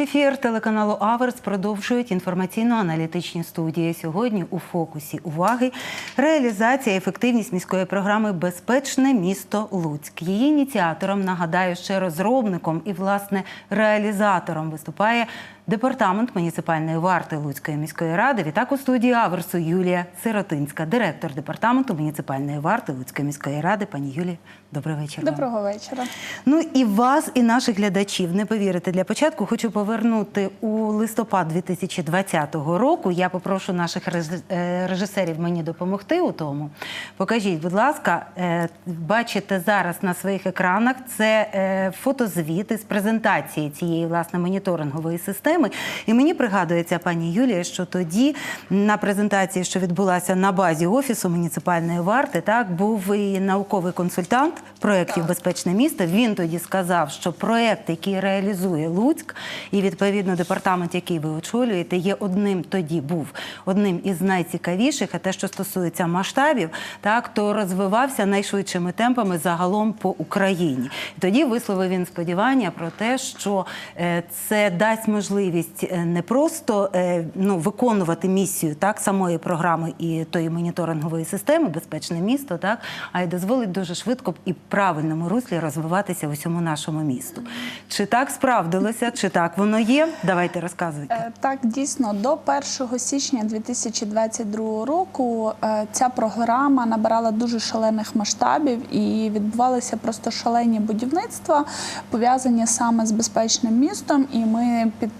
Ефір телеканалу Аверс продовжують інформаційно-аналітичні студії. Сьогодні у фокусі уваги реалізація і ефективність міської програми Безпечне місто Луцьк. Її ініціатором нагадаю, ще розробником і власне реалізатором виступає департамент муніципальної варти Луцької міської ради. Відтак у студії Аверсу Юлія Сиротинська, директор департаменту муніципальної варти Луцької міської ради. Пані Юлія, добрий вечір. Доброго вечора. Ну і вас, і наших глядачів, не повірите, для початку хочу повернути у листопад 2020 року. Я попрошу наших е, режисерів мені допомогти у тому. Покажіть, будь ласка, е, бачите зараз на своїх екранах це е, фотозвіти з презентації цієї власне моніторингової системи. І мені пригадується, пані Юлія, що тоді на презентації, що відбулася на базі офісу муніципальної варти, так був і науковий консультант проєктів Безпечне місто. Він тоді сказав, що проєкт, який реалізує Луцьк, і відповідно департамент, який ви очолюєте, є одним тоді був одним із найцікавіших. А те, що стосується масштабів, так то розвивався найшвидшими темпами загалом по Україні. І тоді висловив він сподівання про те, що е, це дасть можливість е, не просто е, ну, виконувати місію так самої програми і тої моніторингової системи Безпечне місто, так а й дозволить дуже швидко і в правильному руслі розвиватися в усьому нашому місту. Чи так справдилося, чи так воно є? Давайте розказуйте. Е, Так, дійсно, до 1 січня 2022 року ця програма набирала дуже шалених масштабів і відбувалися просто шалені будівництва, пов'язані саме з безпечним містом. І ми під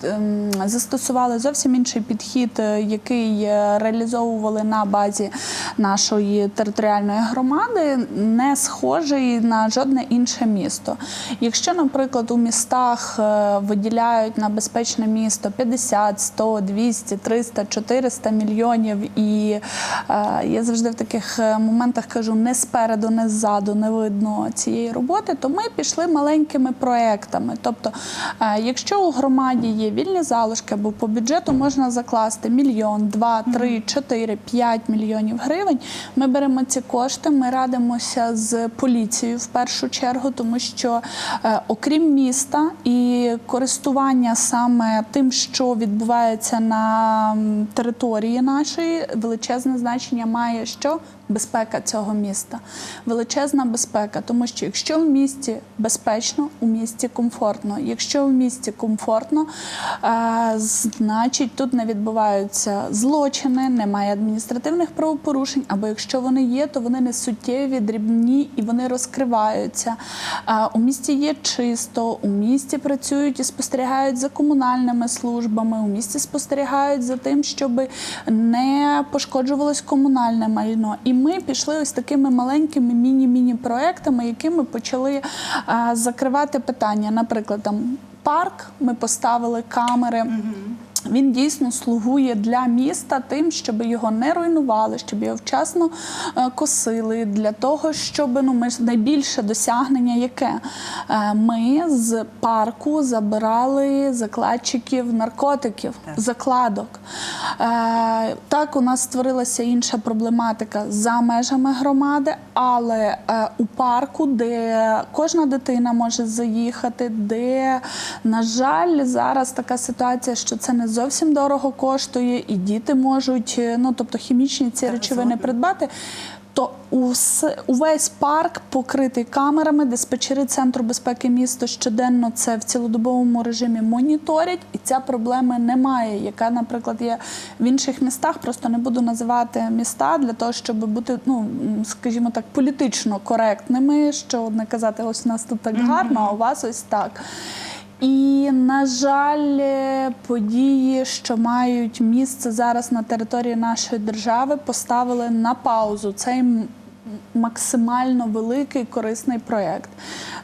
застосували зовсім інший підхід, е, який е, реалізовували на базі нашої територіальної громади, не схожий на жодне інше місто. Якщо, наприклад, у містах е, виділяють на безпечне місто 50, 100, 200, 300, 400 мільйонів, і я завжди в таких моментах кажу: не спереду, не ззаду не видно цієї роботи, то ми пішли маленькими проектами. Тобто, якщо у громаді є вільні залишки, або по бюджету можна закласти мільйон, два, три, чотири, п'ять мільйонів гривень. Ми беремо ці кошти, ми радимося з поліцією в першу чергу, тому що е, окрім міста і користування саме тим, що відбувається на території нашої, величезне значення має що безпека цього міста. Величезна безпека, тому що якщо в місті безпечно, у місті комфортно. Якщо в місті комфортно, е, значить тут не відбуваються злочини, немає адміністративних правопорушень. Або якщо вони є, то вони не суттєві, дрібні і вони розкриваються. Е, у місті є чисто, у місті працюють і спостерігають за комунальними службами, у місті спостерігають за тим, щоб не пошкоджувалось комунальне майно. І ми пішли ось такими маленькими міні-міні проектами, якими почали а, закривати питання. Наприклад, там парк ми поставили камери. Він дійсно слугує для міста тим, щоб його не руйнували, щоб його вчасно е, косили. Для того, щоб ну ми ж найбільше досягнення, яке Е, ми з парку забирали закладчиків наркотиків, закладок. Е, Так, у нас створилася інша проблематика за межами громади, але у парку, де кожна дитина може заїхати, де, на жаль, зараз така ситуація, що це не зовсім дорого коштує, і діти можуть, е, ну тобто хімічні ці Так, речовини придбати. То увесь парк покритий камерами, диспетчери центру безпеки міста щоденно це в цілодобовому режимі моніторять, і ця проблеми немає, яка, наприклад, є в інших містах. Просто не буду називати міста для того, щоб бути, ну скажімо так, політично коректними, що не казати, ось у нас тут так гарно, а у вас ось так. І, на жаль, е, події, що мають місце зараз на території нашої держави, поставили на паузу. Цей максимально великий корисний проєкт.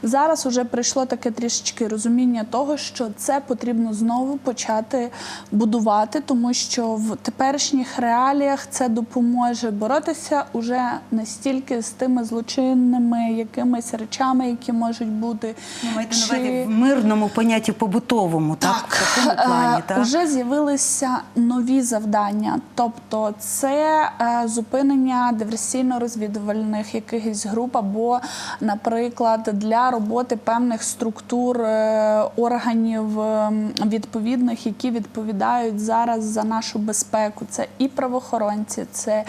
Зараз вже прийшло таке трішечки розуміння того, що це потрібно знову почати будувати, тому що в теперішніх реаліях це допоможе боротися уже не стільки з тими злочинними якимись речами, які можуть бути. Ну, маєте на чи- увазі в мирному понятті побутовому, так, в такому плані, Е, так? Уже з'явилися нові завдання, тобто це е, зупинення диверсійно-розвідувальних розвідувальних якихось груп, або, наприклад, для роботи певних структур е, органів ем, відповідних, які відповідають зараз за нашу безпеку. Це і правоохоронці, це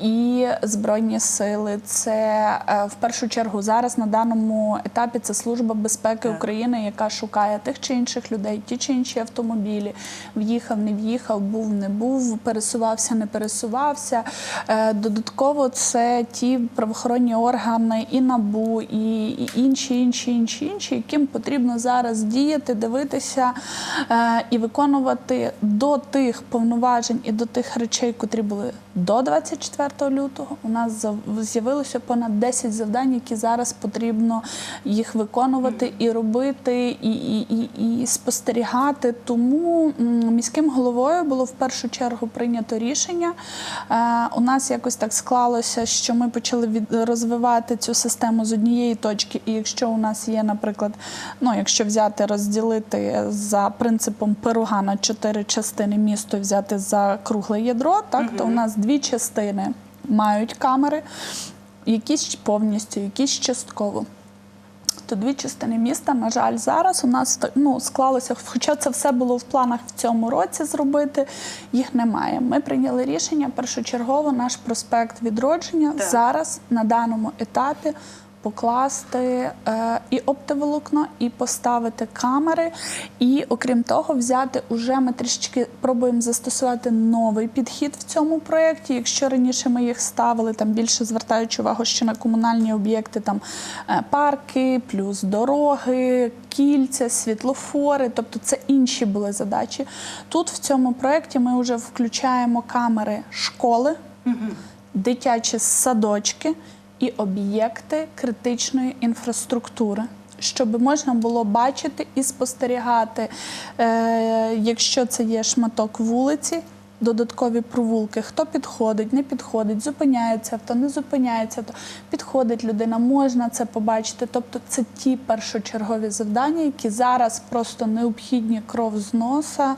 і збройні сили, це е, в першу чергу зараз на даному етапі це служба безпеки України, яка шукає тих чи інших людей, ті чи інші автомобілі. В'їхав, не в'їхав, був, не був, пересувався, не пересувався. Е, Додатково це ті правоохоронні органи, і набу, і, і інші, інші, інші, інші, яким потрібно зараз діяти, дивитися е, і виконувати до тих повноважень і до тих речей, котрі були до 24 лютого. У нас з'явилося понад 10 завдань, які зараз потрібно їх виконувати і робити, і, і, і, і спостерігати. Тому міським головою було в першу чергу прийнято рішення. Е, у нас якось так склалося, що ми почали від, розвивати цю систему з однієї точки. І якщо у нас є, наприклад, ну якщо взяти розділити за принципом пирога на чотири частини місто, взяти за кругле ядро, так то у нас дві частини мають камери, якісь повністю, якісь частково. То дві частини міста, на жаль, зараз у нас ну, склалося, хоча це все було в планах в цьому році зробити, їх немає. Ми прийняли рішення першочергово наш проспект відродження Так. зараз на даному етапі покласти е, і оптоволокно, і поставити камери. І окрім того, взяти уже ми трішечки пробуємо застосувати новий підхід в цьому проєкті. Якщо раніше ми їх ставили, там більше звертаючи увагу ще на комунальні об'єкти, там е, парки, плюс дороги, кільця, світлофори, тобто це інші були задачі. Тут в цьому проєкті ми вже включаємо камери школи, дитячі садочки і об'єкти критичної інфраструктури. Щоб можна було бачити і спостерігати, е, якщо це є шматок вулиці, додаткові провулки, хто підходить, не підходить, зупиняється авто, не зупиняється авто, підходить людина, можна це побачити. Тобто це ті першочергові завдання, які зараз просто необхідні кров з носа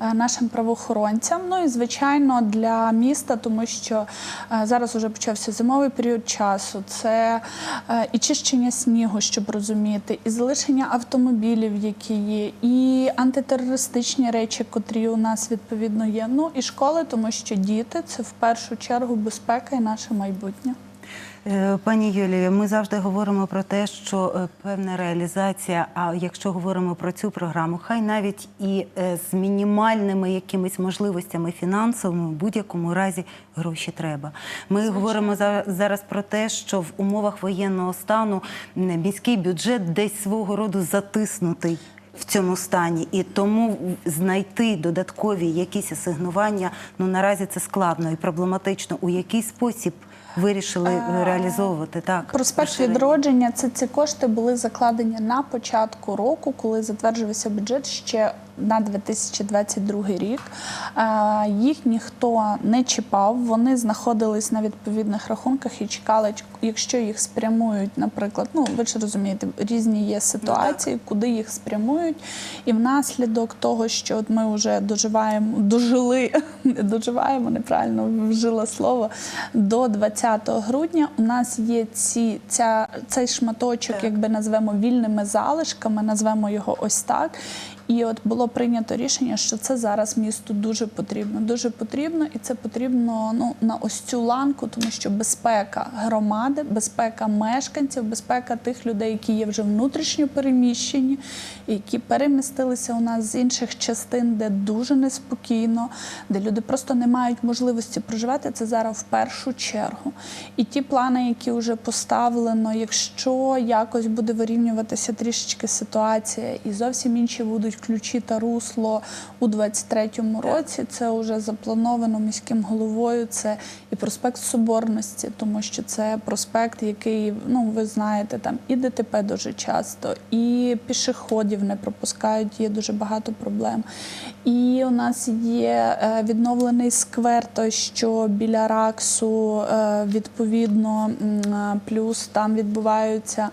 е, нашим правоохоронцям. Ну і звичайно для міста, тому що е, зараз вже почався зимовий період часу. Це е, і чищення снігу, щоб розуміти, і залишення автомобілів, які є, і антитерористичні речі, котрі у нас відповідно є. Ну і школи, тому що діти це в першу чергу безпека і наше майбутнє. Е, Пані Юлію, ми завжди говоримо про те, що е, певна реалізація, а якщо говоримо про цю програму, хай навіть і е, з мінімальними якимись можливостями фінансовими, в будь-якому разі гроші треба. Ми говоримо за- зараз про те, що в умовах воєнного стану міський бюджет десь свого роду затиснутий. В цьому стані і тому знайти додаткові якісь асигнування ну наразі це складно і проблематично. У який спосіб вирішили реалізовувати так. Проспект відродження це ці кошти були закладені на початку року, коли затверджувався бюджет ще на 2022 рік. Е, Їх ніхто не чіпав. Вони знаходились на відповідних рахунках і чекали, якщо їх спрямують, наприклад, ну ви ж розумієте, різні є ситуації, куди їх спрямують. І внаслідок того, що от ми вже доживаємо, дожили, не доживаємо, неправильно вжила слово, до 20 грудня у нас є ці, ця, цей шматочок, Так. якби назвемо вільними залишками, назвемо його ось так. І от було прийнято рішення, що це зараз місту дуже потрібно. Дуже потрібно, і це потрібно ну на ось цю ланку, тому що безпека громади, безпека мешканців, безпека тих людей, які є вже внутрішньо переміщені, які перемістилися у нас з інших частин, де дуже неспокійно, де люди просто не мають можливості проживати. Це зараз в першу чергу. І ті плани, які вже поставлено, якщо якось буде вирівнюватися трішечки ситуація, і зовсім інші будуть ключі та русло у 23-му році. Це вже заплановано міським головою. Це і проспект Соборності, тому що це проспект, який ну ви знаєте, там і ДТП дуже часто, і пішоходів не пропускають. Є дуже багато проблем. І у нас є е, відновлений сквер, той що біля Раксу, е, відповідно, е, плюс там відбуваються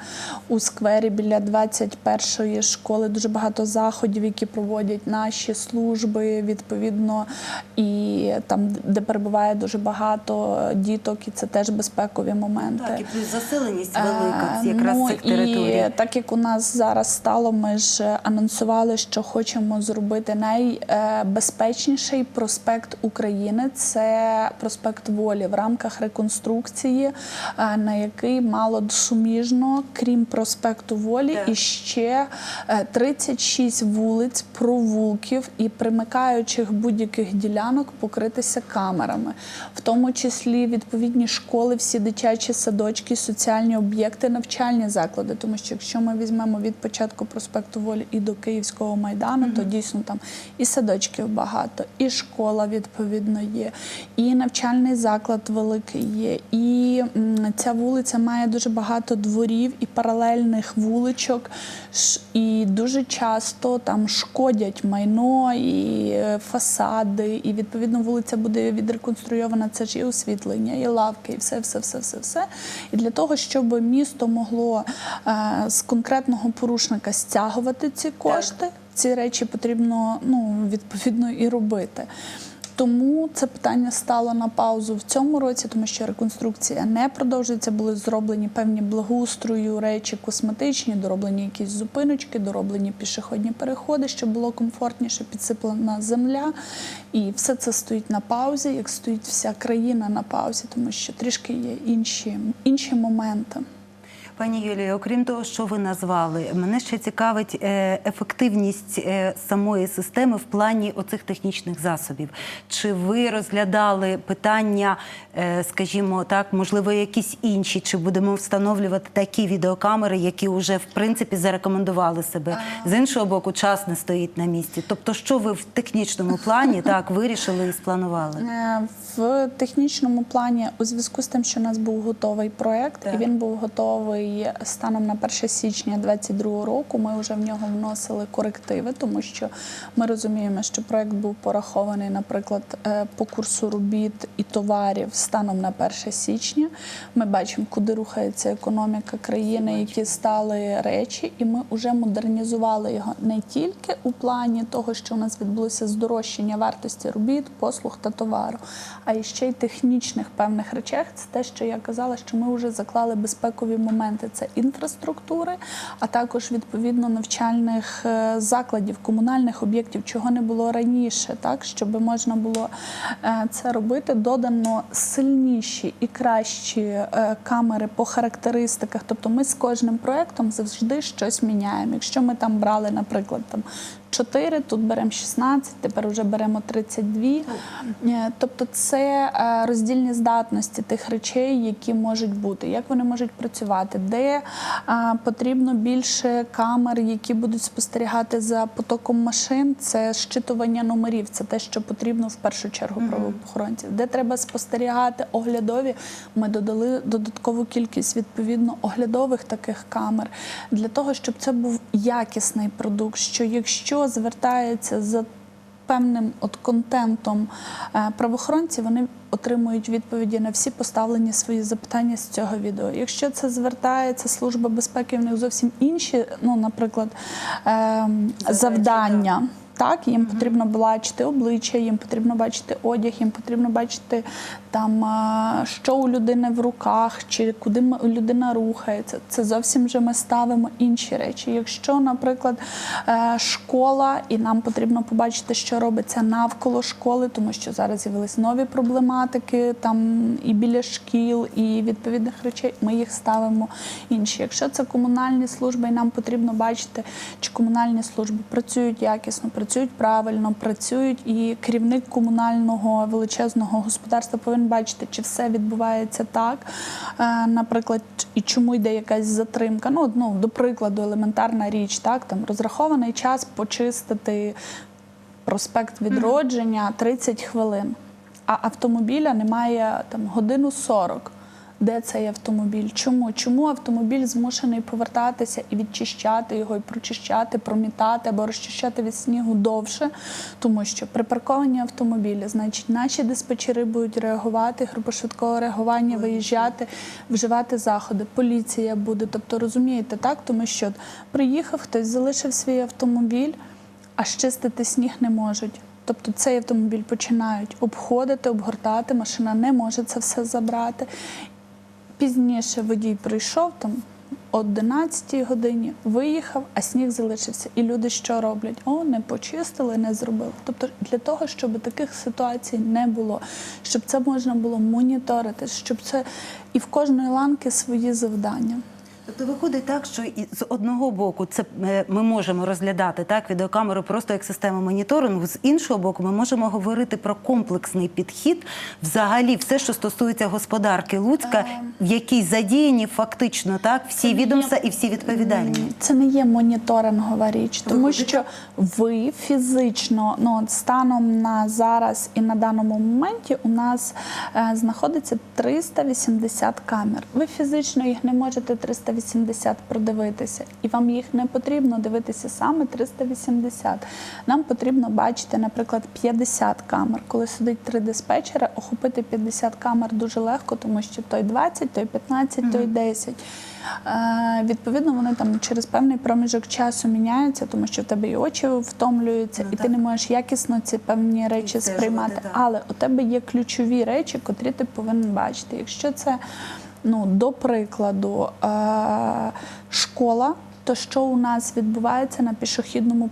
у сквері біля 21-ї школи дуже багато заходів. Заходів, які проводять наші служби, відповідно, і там, де перебуває дуже багато діток, і це теж безпекові моменти. Так, і плюс заселеність велика Е, якраз ну, цих територій. І так як у нас зараз стало, ми ж анонсували, що хочемо зробити найбезпечніший проспект України. Це проспект Волі в рамках реконструкції, е, на який мало суміжно, крім проспекту Волі, Так. і ще е, 36 вулиць, провулків і примикаючих будь-яких ділянок покритися камерами, в тому числі відповідні школи, всі дитячі садочки, соціальні об'єкти, навчальні заклади. Тому що якщо ми візьмемо від початку проспекту Волі і до Київського майдану, то дійсно там і садочків багато, і школа відповідно є, і навчальний заклад великий є. І ця вулиця має дуже багато дворів і паралельних вуличок, і дуже часто там шкодять майно і е, фасади, і відповідно вулиця буде відреконструйована. Це ж і освітлення, і лавки, і все, все, все, все, все. І для того, щоб місто могло е, з конкретного порушника стягувати ці кошти, ці речі потрібно ну, відповідно і робити. Тому це питання стало на паузу в цьому році, тому що реконструкція не продовжується. Були зроблені певні благоустрою речі косметичні, дороблені якісь зупиночки, дороблені пішохідні переходи, щоб було комфортніше, підсиплена земля. І все це стоїть на паузі, як стоїть вся країна на паузі, тому що трішки є інші, інші моменти. Пані Юлію, окрім того, що ви назвали, мене ще цікавить е, ефективність е, самої системи в плані оцих технічних засобів. Чи ви розглядали питання, е, скажімо так, можливо, якісь інші, чи будемо встановлювати такі відеокамери, які вже в принципі зарекомендували себе? З іншого боку, час не стоїть на місці. Тобто, що ви в технічному плані так вирішили і спланували? В технічному плані, у зв'язку з тим, що у нас був готовий проект, і він був готовий станом на 1 січня 2022 року. Ми вже в нього вносили корективи, тому що ми розуміємо, що проект був порахований, наприклад, е, по курсу робіт і товарів станом на 1 січня. Ми бачимо, куди рухається економіка країни, які стали речі, і ми вже модернізували його не тільки у плані того, що у нас відбулося здорожчання вартості робіт, послуг та товару, а і ще й технічних певних речах. Це те, що я казала, що ми вже заклали безпекові моменти. Це інфраструктури, а також відповідно навчальних е, закладів, комунальних об'єктів, чого не було раніше, так щоб можна було е, це робити. Додано сильніші і кращі е, камери по характеристиках. Тобто ми з кожним проектом завжди щось міняємо. Якщо ми там брали, наприклад, там 4, тут беремо 16, тепер вже беремо 32. Е, Тобто це е, роздільні здатності тих речей, які можуть бути, як вони можуть працювати, де е, потрібно більше камер, які будуть спостерігати за потоком машин. Це щитування номерів, це те, що потрібно в першу чергу правоохоронців. Де треба спостерігати оглядові, ми додали додаткову кількість відповідно оглядових таких камер для того, щоб це був якісний продукт. Що якщо звертається за певним от контентом е, правоохоронці, вони отримують відповіді на всі поставлені свої запитання з цього відео. Якщо це звертається служба безпеки, в них зовсім інші, ну, наприклад, ем, завдання. Так, їм потрібно бачити обличчя, їм потрібно бачити одяг, їм потрібно бачити там, що у людини в руках, чи куди людина рухається. Це зовсім вже ми ставимо інші речі. Якщо, наприклад, е, школа, і нам потрібно побачити, що робиться навколо школи, тому що зараз з'явились нові проблематики там і біля шкіл, і відповідних речей, ми їх ставимо інші. Якщо це комунальні служби, і нам потрібно бачити, чи комунальні служби працюють якісно, працюють правильно, працюють, і керівник комунального величезного господарства повинен бачити, чи все відбувається так, е, наприклад, і чому йде якась затримка. Ну, ну, до прикладу, елементарна річ, так там розрахований час почистити проспект відродження 30 хвилин, а автомобіля немає там годину 40. Де цей автомобіль? Чому? Чому автомобіль змушений повертатися і відчищати його, і прочищати, промітати або розчищати від снігу довше? Тому що при паркованні автомобіля, значить, наші диспетчери будуть реагувати, група швидкого реагування, виїжджати, вживати заходи. Поліція буде. Тобто, розумієте, так? Тому що приїхав, хтось залишив свій автомобіль. а щистити сніг не можуть. Тобто цей автомобіль починають обходити, обгортати, машина не може це все забрати. Пізніше водій прийшов там о 11 годині, виїхав, а сніг залишився. І люди що роблять? О, не почистили, не зробили. Тобто для того, щоб таких ситуацій не було, щоб це можна було моніторити, щоб це і в кожної ланки свої завдання. Тобто виходить так, що і з одного боку це е, ми можемо розглядати так відеокамеру просто як систему моніторингу. З іншого боку, ми можемо говорити про комплексний підхід, взагалі, все, що стосується господарки Луцька, в якій задіяні фактично так всі Це не є- відомства і всі відповідальні. Це не є моніторингова річ, тому Виходить, що ви фізично, ну станом на зараз і на даному моменті у нас е, знаходиться 380 камер. Ви фізично їх не можете 380 продивитися, і вам їх не потрібно дивитися саме 380. Нам потрібно бачити, наприклад, 50 камер. Коли сидить три диспетчера, охопити 50 камер дуже легко, тому що той 20, той 15, той 10. Е, Відповідно, вони там через певний проміжок часу міняються, тому що в тебе і очі втомлюються, Ну, і ти не можеш якісно ці певні речі Відстежувати, сприймати. так. Але у тебе є ключові речі, котрі ти повинен бачити. Якщо це, ну, до прикладу, е- школа. То що у нас відбувається на пішохідному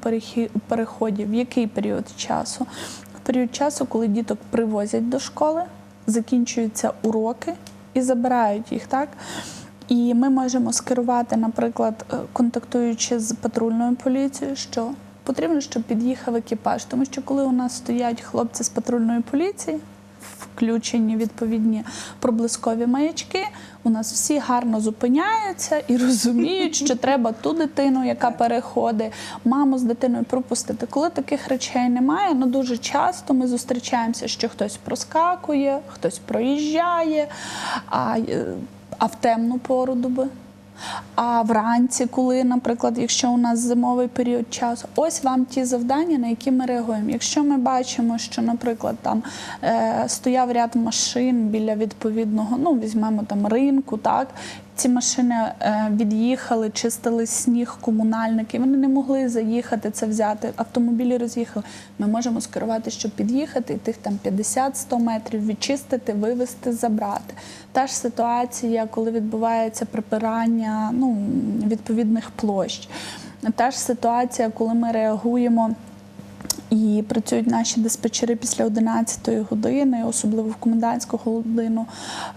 переході? В який період часу? В період часу, коли діток привозять до школи, закінчуються уроки і забирають їх, так? І ми можемо скерувати, наприклад, е, контактуючи з патрульною поліцією, що потрібно, щоб під'їхав екіпаж. Тому що коли у нас стоять хлопці з патрульної поліції, включені відповідні проблискові маячки, у нас всі гарно зупиняються і розуміють, що треба ту дитину, яка переходить, маму з дитиною пропустити. Коли таких речей немає, ну дуже часто ми зустрічаємося, що хтось проскакує, хтось проїжджає, а, е, а в темну пору доби. А вранці, коли, наприклад, якщо у нас зимовий період часу, ось вам ті завдання, на які ми реагуємо. Якщо ми бачимо, що, наприклад, там е, стояв ряд машин біля відповідного, ну візьмемо там ринку, так. Ці машини е, від'їхали, чистили сніг, комунальники. Вони не могли заїхати це взяти. Автомобілі роз'їхали. Ми можемо скерувати, щоб під'їхати, і тих там 50-100 метрів відчистити, вивезти, забрати. Та ж ситуація, коли відбувається прибирання ну, відповідних площ. Та ж ситуація, коли ми реагуємо. І працюють наші диспетчери після 11-ї години, особливо в комендантську годину.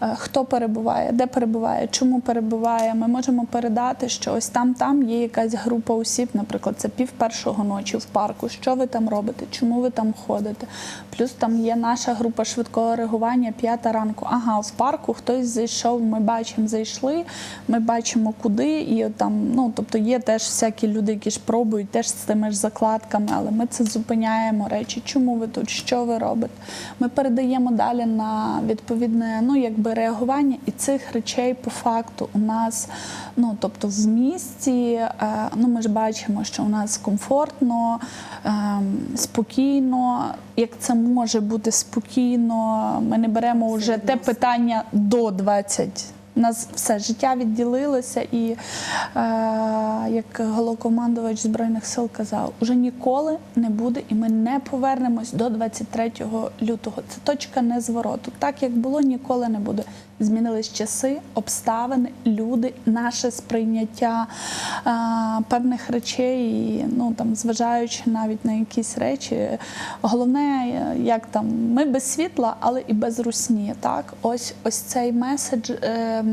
Е, Хто перебуває, де перебуває, чому перебуває. Ми можемо передати, що ось там там є якась група осіб, наприклад, це пів першого ночі в парку. Що ви там робите? Чому ви там ходите? Плюс там є наша група швидкого реагування, п'ята ранку. Ага, в парку хтось зайшов. Ми бачимо, зайшли. Ми бачимо, куди, і там, ну тобто є теж всякі люди, які ж пробують теж з тими ж закладками, але ми це зупиняємо речі. Чому ви тут? Що ви робите? Ми передаємо далі на відповідне ну якби реагування, і цих речей по факту у нас, ну тобто в місті, е, ну ми ж бачимо, що у нас комфортно, е, спокійно. Як це може бути спокійно? Ми не беремо вже те питання до 20 у нас все життя відділилося, і е, як головкомандувач збройних сил казав, уже ніколи не буде, і ми не повернемось до 23 лютого. Це точка незвороту. Так як було, ніколи не буде. Змінились часи, обставини, люди, наше сприйняття е, певних речей, і, ну там зважаючи навіть на якісь речі. Головне, як там ми без світла, але і без русні. Так, ось ось цей меседж, е,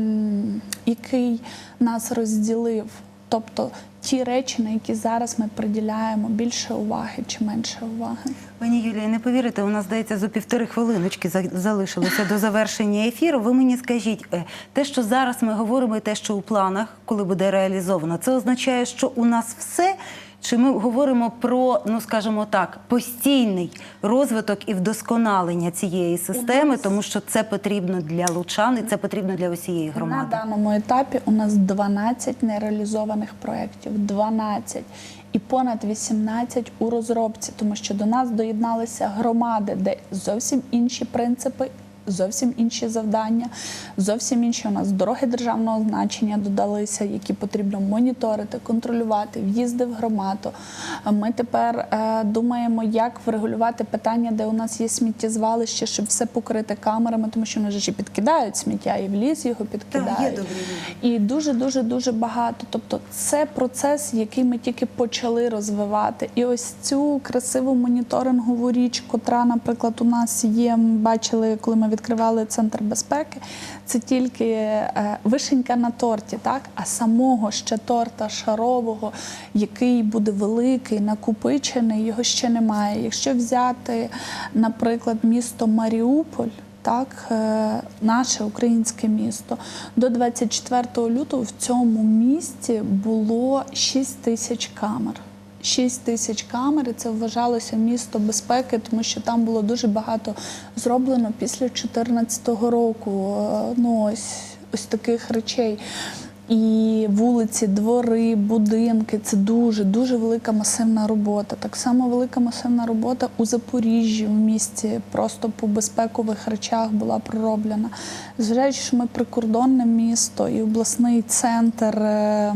який нас розділив. Тобто ті речі, на які зараз ми приділяємо більше уваги чи менше уваги. Пані Юлія, не повірите, у нас здається за півтори хвилиночки за- залишилося до завершення ефіру. Ви мені скажіть, е, те, що зараз ми говоримо, і те, що у планах, коли буде реалізовано, це означає, що у нас все. Чи ми говоримо про, ну скажімо так, постійний розвиток і вдосконалення цієї системи, тому що це потрібно для лучан і це потрібно для усієї громади? На даному етапі у нас 12 нереалізованих проєктів, 12. І понад 18 у розробці, тому що до нас доєдналися громади, де зовсім інші принципи, зовсім інші завдання, зовсім інші у нас дороги державного значення додалися, які потрібно моніторити, контролювати, в'їзди в громаду. Ми тепер е, думаємо, як врегулювати питання, де у нас є сміттєзвалище, щоб все покрити камерами, тому що вони ж і підкидають сміття, і в ліс його підкидають. добрі люди. І дуже дуже дуже багато. Тобто, це процес, який ми тільки почали розвивати. І ось цю красиву моніторингову річ, котра, наприклад, у нас є. Бачили, коли ми відкривали центр безпеки. Це тільки е, вишенька на торті, так а самого ще торта шарового, який буде великий, накопичений, його ще немає. Якщо взяти, наприклад, місто Маріуполь. Так, е, наше українське місто до 24 лютого в цьому місті було 6 тисяч камер. 6 тисяч камер, і це вважалося місто безпеки, тому що там було дуже багато зроблено після 2014 року. Е, Ну ось ось таких речей. І вулиці, двори, будинки це дуже дуже велика масивна робота. Так само велика масивна робота у Запоріжжі в місті, просто по безпекових речах була пророблена. Зважаючи, що ми прикордонне місто і обласний центр, е,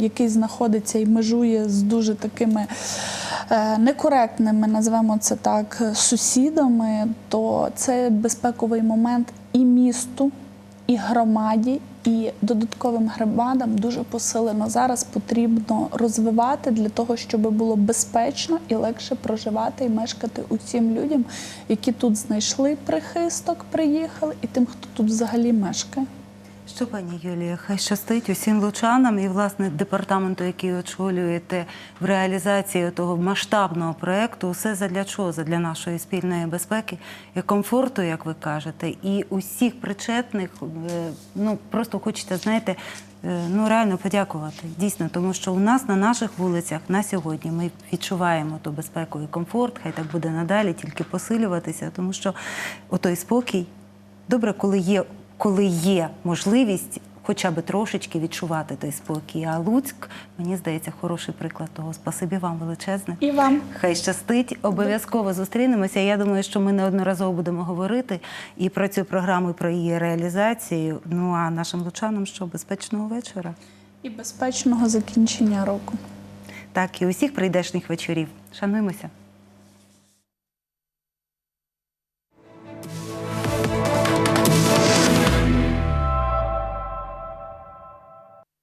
який знаходиться і межує з дуже такими е, некоректними, назвемо це так, сусідами, то це безпековий момент і місту і громаді, і додатковим громадам дуже посилено зараз потрібно розвивати для того, щоб було безпечно і легше проживати і мешкати усім людям, які тут знайшли прихисток, приїхали, і тим, хто тут взагалі мешкає. Що, пані Юлія, хай щастить усім лучанам і власне департаменту, який очолюєте в реалізації того масштабного проекту. Усе задля чого? Задля нашої спільної безпеки і комфорту, як ви кажете, і усіх причетних. е, Ну просто хочеться, знаєте, е, ну реально подякувати. Дійсно, тому що у нас на наших вулицях на сьогодні ми відчуваємо ту безпеку і комфорт. Хай так буде надалі, тільки посилюватися, тому що отой спокій добре, коли є, коли є можливість хоча б трошечки відчувати той спокій. А Луцьк, мені здається, хороший приклад того. Спасибі вам величезне. І вам. Хай щастить, обов'язково зустрінемося. Я думаю, що ми неодноразово будемо говорити і про цю програму, і про її реалізацію. Ну а нашим лучанам що безпечного вечора. І безпечного закінчення року. Так, і усіх прийдешніх вечорів. Шануємося.